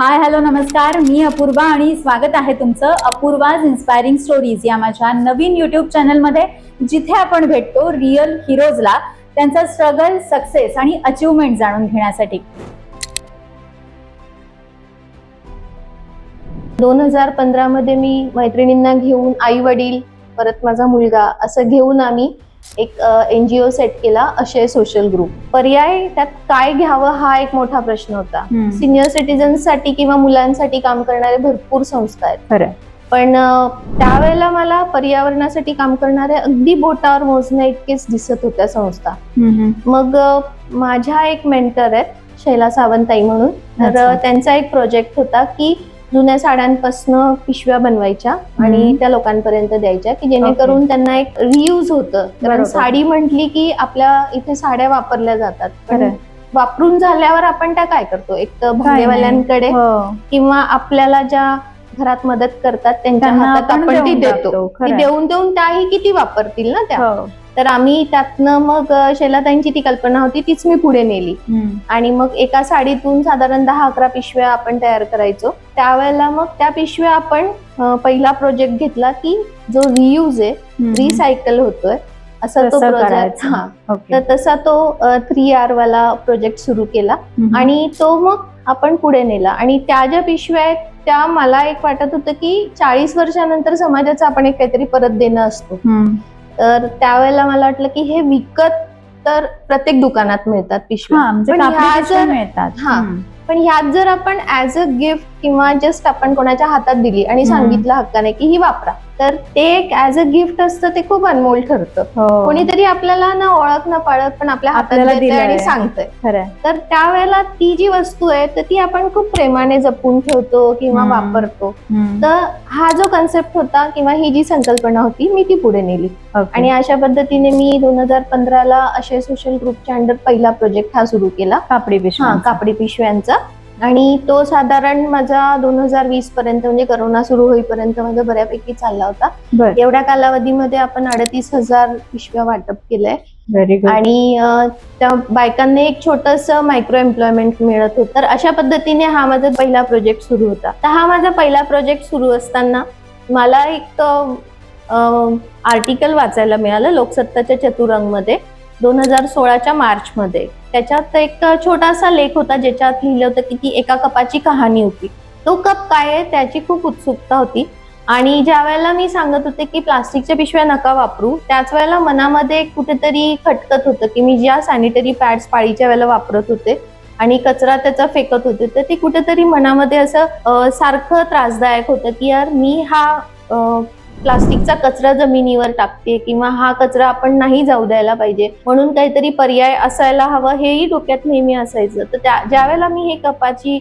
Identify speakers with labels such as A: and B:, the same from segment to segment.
A: Hi hello नमस्कार. मी अपूर्वा आणि स्वागत आहे तुमचं अपूर्वाज इन्स्पायरिंग स्टोरीज या माझ्या नवीन युट्यूब चॅनलमध्ये जिथे आपण भेटतो रिअल हिरोजला त्यांचा स्ट्रगल सक्सेस आणि अचिव्हमेंट जाणून घेण्यासाठी.
B: दोन हजार पंधरा मध्ये मी मैत्रिणींना घेऊन आई वडील परत माझा मुलगा असं घेऊन आम्ही एक एनजीओ सेट केला अशय सोशल ग्रुप पर्याय त्यात काय घ्यावं हा एक मोठा प्रश्न होता. सिनियर सिटीजन्ससाठी किंवा मुलांसाठी काम करणारे भरपूर संस्था आहेत. पण त्यावेळेला मला पर्यावरणासाठी काम करणाऱ्या अगदी बोटावर मोजण्या इतकेच दिसत होत्या संस्था. मग माझ्या एक मेंटर आहेत शैला सावंताई म्हणून. तर त्यांचा एक प्रोजेक्ट होता की जुन्या साड्यांपासून पिशव्या बनवायच्या आणि. त्या लोकांपर्यंत द्यायच्या की जेणेकरून त्यांना एक रियूज होतं कारण. साडी म्हटली की आपल्या इथे साड्या वापरल्या जातात पण. वापरून झाल्यावर आपण त्या काय करतो एक तर भांडेवाल्यांकडे
A: हो.
B: किंवा आपल्याला ज्या घरात मदत करतात त्यांच्या हातात
A: आपण
B: ती देतो. देऊन देऊन त्याही किती वापरतील ना त्या
A: हो.
B: तर आम्ही त्यातनं मग शैलाताईंची ती कल्पना होती तीच मी पुढे नेली. आणि मग एका साडीतून साधारण दहा अकरा पिशव्या आपण तयार करायचो त्यावेळेला मग त्या पिशव्या आपण पहिला प्रोजेक्ट घेतला की जो रियूज आहे. रिसायकल होतोय असा तो प्रोजेक्ट. हा. तर तसा तो थ्री आर वाला प्रोजेक्ट सुरू केला. आणि तो मग आपण पुढे नेला आणि त्या ज्या पिशव्या आहेत त्या मला एक वाटत होतं की चाळीस वर्षानंतर समाजाचं आपण एक काहीतरी परत देणं असतो. तर त्यावेळेला मला वाटलं की हे विकत तर प्रत्येक दुकानात मिळतात पिशव्या
A: म्हणजे
B: पण ह्या जर-
A: मिळतात
B: हा. पण ह्यात जर आपण ऍज अ गिफ्ट किंवा जस्ट आपण कोणाच्या हातात दिली आणि. सांगितलं हक्काने की ही वापरा तर ते एक ऍज अ गिफ्ट असतं ते खूप अनमोल ठरतं
A: हो.
B: कोणीतरी आपल्याला ना ओळख ना पाळत पण आपल्या हातात. आणि सांगतंय. तर त्यावेळेला ती जी वस्तू आहे तर ती आपण खूप प्रेमाने जपून ठेवतो किंवा. वापरतो. तर हा जो कन्सेप्ट होता किंवा ही जी संकल्पना होती मी ती पुढे नेली. आणि अशा पद्धतीने मी दोन हजार पंधराला अशा सोशल ग्रुपच्या अंडर पहिला प्रोजेक्ट हा सुरू केला
A: कापडी पिशव्या
B: कापडी पिशव्यांचा आणि तो साधारण माझा दोन हजार वीस पर्यंत म्हणजे करोना सुरू होईपर्यंत माझा बऱ्यापैकी चालला होता. एवढ्या कालावधीमध्ये आपण अडतीस हजार पिशव्या वाटप केलंय. आणि त्या बायकांना एक छोटस मायक्रो एम्प्लॉयमेंट मिळत होतं. तर अशा पद्धतीने हा माझा पहिला प्रोजेक्ट सुरू होता. तर हा माझा पहिला प्रोजेक्ट सुरू असताना मला एक आर्टिकल वाचायला मिळालं लोकसत्ताच्या चतुरंगमध्ये. दोन हजार सोळाच्या मार्चमध्ये. त्याच्यात एक छोटासा लेख होता ज्याच्यात लिहिलं होतं की ती एका कपाची कहाणी होती. तो कप काय आहे त्याची खूप उत्सुकता होती. आणि ज्या वेळेला मी सांगत होते की प्लास्टिकच्या पिशव्या नका वापरू त्याच वेळेला मनामध्ये कुठेतरी खटकत होतं की मी ज्या सॅनिटरी पॅड्स पाळीच्या वेळेला वापरत होते आणि कचरा त्याचा फेकत होते तर ते कुठेतरी मनामध्ये असं सारखं त्रासदायक होतं की यार मी हा प्लास्टिकचा कचरा जमिनीवर टाकते किंवा हा कचरा आपण नाही जाऊ द्यायला पाहिजे. म्हणून काहीतरी पर्याय असायला हवं हेही डोक्यात नेहमी असायचं. तर त्या ज्यावेळेला मी हे कपाची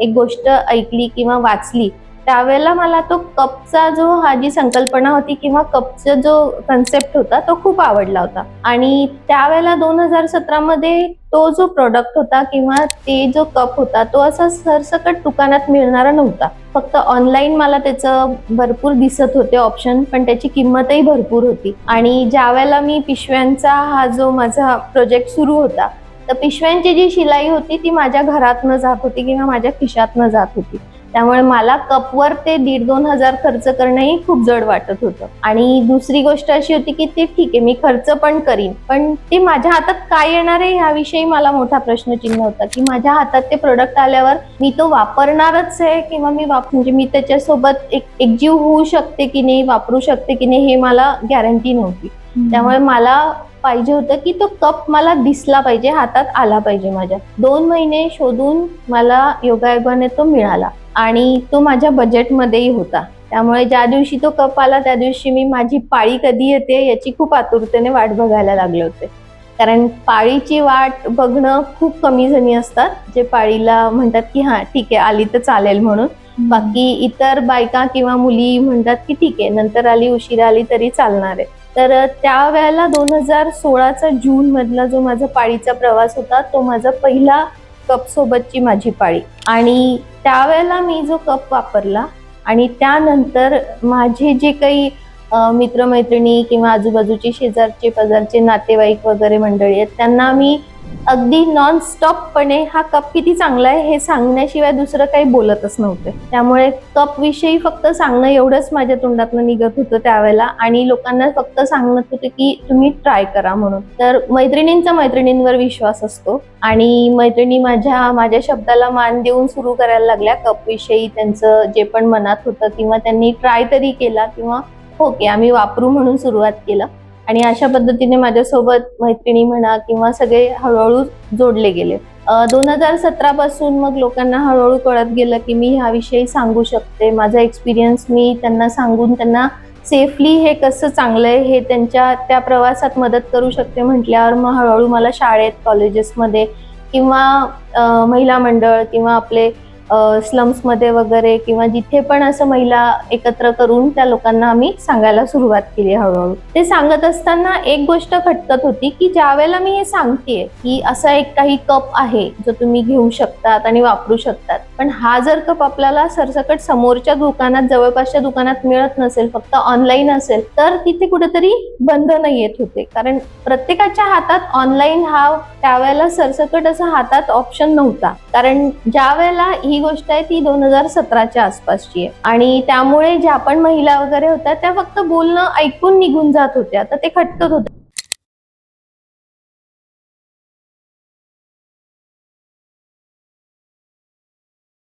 B: एक गोष्ट ऐकली किंवा वाचली त्यावेळेला मला तो कपचा जो हा जी संकल्पना होती किंवा कपचा जो कन्सेप्ट होता तो खूप आवडला होता. आणि त्यावेळेला दोन हजार सतरामध्ये तो जो प्रोडक्ट होता किंवा ते जो कप होता तो असा सरसकट दुकानात मिळणारा नव्हता. फक्त ऑनलाईन मला त्याचं भरपूर दिसत होते ऑप्शन पण त्याची किंमतही भरपूर होती. आणि ज्या वेळेला मी पिशव्यांचा हा जो माझा प्रोजेक्ट सुरू होता तर पिशव्यांची जी शिलाई होती ती माझ्या घरातनं जात होती किंवा माझ्या खिशातनं जात होती. त्यामुळे मला कपवर ते दीड दोन हजार खर्च करणंही खूप जड वाटत होतं. आणि दुसरी गोष्ट अशी होती की ते ठीक आहे मी खर्च पण करीन. पण ते माझ्या हातात काय येणार आहे ह्याविषयी मला मोठा प्रश्नचिन्ह होता की माझ्या हातात ते प्रोडक्ट आल्यावर मी तो वापरणारच आहे किंवा मी वाप म्हणजे मी त्याच्यासोबत एक एकजीव होऊ शकते की नाही वापरू शकते की नाही हे मला गॅरंटी नव्हती. त्यामुळे मला पाहिजे होतं की तो कप मला दिसला पाहिजे हातात आला पाहिजे माझ्या. दोन महिने शोधून मला योगायोगाने तो मिळाला. आणि तो माझ्या बजेटमध्येही होता. त्यामुळे ज्या दिवशी तो कप आला त्या दिवशी मी माझी पाळी कधी येते याची खूप आतुरतेने वाट बघायला लागले होते. कारण पाळीची वाट बघणं खूप कमी जणी असतात जे पाळीला म्हणतात की हा ठीक आहे आली तर चालेल म्हणून. बाकी इतर बायका किंवा मुली म्हणतात की ठीक आहे नंतर आली उशिरा आली तरी चालणार आहे. तर त्या वेळेला दोन हजार सोळाचा जून मधला जो माझा पाळीचा प्रवास होता तो माझा पहिला कप सोबतची माझी पाळी. आणि त्यावेळेला मी जो कप वापरला आणि त्यानंतर माझे जे काही मित्रमैत्रिणी किंवा आजूबाजूचे शेजारचे पजारचे नातेवाईक वगैरे मंडळी आहेत त्यांना मी अगदी नॉन स्टॉपपणे हा कप किती चांगला आहे हे सांगण्याशिवाय दुसरं काही बोलतच नव्हते. त्यामुळे कप विषयी फक्त सांगणं एवढंच माझ्या तोंडातनं निघत होतं त्यावेळेला आणि लोकांना फक्त सांगत होते की तुम्ही ट्राय करा म्हणून. तर मैत्रिणींचा मैत्रिणींवर विश्वास असतो आणि मैत्रिणी माझ्या माझ्या शब्दाला मान देऊन सुरू करायला लागल्या. कप विषयी त्यांचं जे पण मनात होतं किंवा त्यांनी ट्राय तरी केला किंवा ओके आम्ही वापरू म्हणून सुरुवात केलं. आणि अशा पद्धतीने माझ्यासोबत मैत्रिणी म्हणा किंवा सगळे हळूहळू जोडले गेले. दोन हजार सतरा पासून मग लोकांना हळूहळू कळत गेलं की मी ह्याविषयी सांगू शकते. माझा एक्सपिरियन्स मी त्यांना सांगून त्यांना सेफली हे कसं चांगलं आहे हे त्यांच्या त्या प्रवासात मदत करू शकते म्हटल्यावर मग हळूहळू मला शाळेत कॉलेजेसमध्ये किंवा महिला मंडळ किंवा आपले स्लम्समध्ये वगैरे किंवा जिथे पण असं महिला एकत्र करून त्या लोकांना आम्ही सांगायला सुरुवात केली हळूहळू. ते सांगत असताना एक गोष्ट खटकत होती की ज्या वेळेला मी हे सांगतेय की असा एक काही कप आहे जो तुम्ही घेऊ शकतात आणि वापरू शकतात पण हा जर कप आपल्याला सरसकट समोरच्या दुकानात जवळपासच्या दुकानात मिळत नसेल फक्त ऑनलाईन असेल तर तिथे कुठेतरी बंधन येत होते. कारण प्रत्येकाच्या हातात ऑनलाईन हा त्यावेळेला सरसकट असा हातात ऑप्शन नव्हता. कारण ज्या वेळेला ही गोष्ट आहे ती दोन हजार सतराच्या आसपासची आहे. आणि त्यामुळे ज्या पण महिला वगैरे होत्या त्या फक्त बोलणं ऐकून निघून जात होत्या. तर ते खटकत होते.